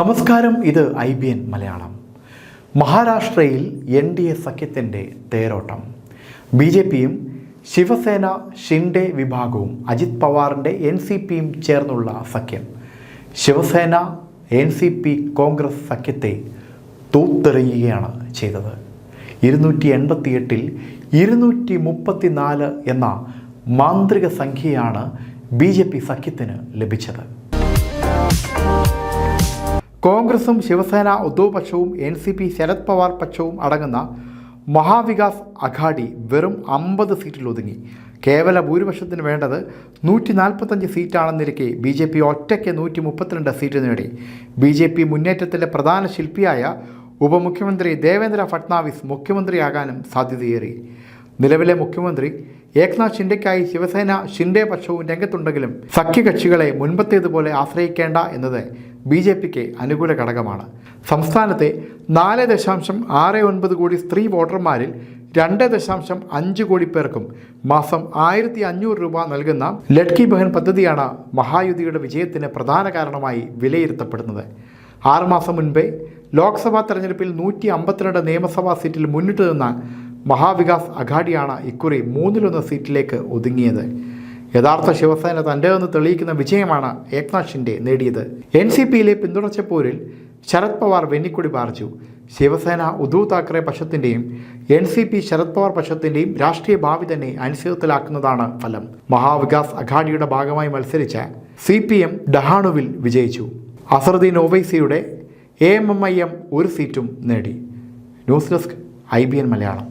നമസ്കാരം ഇത് I B N Malayalam. മഹാരാഷ്ട്രയിൽ എൻ ഡി എ സഖ്യത്തിന്റെ തേരോട്ടം. ബി ജെ പിയും ശിവസേന ഷിൻഡെ വിഭാഗവും അജിത് പവാറിന്റെ എൻ സി പിയും ചേർന്നുള്ള സഖ്യം. Shiv Sena N C P Congress സഖ്യത്തെ തൂത്തെറിയുകയാണ് ചെയ്തത്. ഇരുന്നൂറ്റി എൺപത്തിയെട്ടിൽ ഇരുന്നൂറ്റി മുപ്പത്തി നാല് എന്ന മാന്ത്രിക സംഖ്യയാണ് ബി ജെ പി സഖ്യത്തിന് ലഭിച്ചത്. കോൺഗ്രസും Shiv Sena Uddhav പക്ഷവും N C P Sharad Pawar പക്ഷവും അടങ്ങുന്ന മഹാവികാസ് അഘാഡി വെറും അമ്പത് സീറ്റിൽ ഒതുങ്ങി. കേവല ഭൂരിപക്ഷത്തിന് വേണ്ടത് നൂറ്റി നാൽപ്പത്തഞ്ച് സീറ്റാണെന്നിരിക്കെ ബി ജെ പി ഒറ്റയ്ക്ക് നൂറ്റി മുപ്പത്തിരണ്ട് സീറ്റ് നേടി. ബി ജെ പി മുന്നേറ്റത്തിലെ പ്രധാന ശില്പിയായ ഉപമുഖ്യമന്ത്രി ദേവേന്ദ്ര ഫട്നാവിസ് മുഖ്യമന്ത്രിയാകാനും സാധ്യതയേറി. നിലവിലെ മുഖ്യമന്ത്രി ഏക്നാഥ് ഷിൻഡെക്കായി ശിവസേന ഷിൻഡെ പക്ഷവും രംഗത്തുണ്ടെങ്കിലും സഖ്യകക്ഷികളെ മുൻപത്തേതുപോലെ ആശ്രയിക്കേണ്ട എന്നത് ബി ജെ പിക്ക് അനുകൂല ഘടകമാണ് സംസ്ഥാനത്തെ നാല് ദശാംശം ആറ് ഒൻപത് കോടി സ്ത്രീ വോട്ടർമാരിൽ രണ്ട് ദശാംശം അഞ്ച് കോടി പേർക്കും മാസം ആയിരത്തി അഞ്ഞൂറ് രൂപ നൽകുന്ന ലഡ്കി ബഹൻ പദ്ധതിയാണ് മഹായുതിയുടെ വിജയത്തിന് പ്രധാന കാരണമായി വിലയിരുത്തപ്പെടുന്നത്. ആറുമാസം മുൻപേ ലോക്സഭാ തെരഞ്ഞെടുപ്പിൽ നൂറ്റി അമ്പത്തിരണ്ട് നിയമസഭാ സീറ്റിൽ മുന്നിട്ട് നിന്ന മഹാവികാസ് അഘാഡിയാണ് ഇക്കുറി മൂന്നിലൊന്ന് സീറ്റിലേക്ക് ഒതുങ്ങിയത്. യഥാർത്ഥ ശിവസേന തന്റെതെന്ന് തെളിയിക്കുന്ന വിജയമാണ് ഏക്നാഥ് ഷിൻഡെ നേടിയത് എൻ സി പിയിലെ പിന്തുണച്ച പോരിൽ ശരത് പവാർ വെന്നിക്കൊടി പാർച്ചു. Shiv Sena Uddhav Thackeray പക്ഷത്തിന്റെയും N C P Sharad Pawar പക്ഷത്തിന്റെയും രാഷ്ട്രീയ ഭാവി തന്നെ അനിശ്ചിതത്തിലാക്കുന്നതാണ് ഫലം. മഹാവികാസ് അഘാഡിയുടെ ഭാഗമായി മത്സരിച്ച സി പി എം ഡഹാണുവിൽ വിജയിച്ചു. Asaduddin ഒവൈസിയുടെ A M M I M ഒരു സീറ്റും നേടി. News desk I B N Malayalam.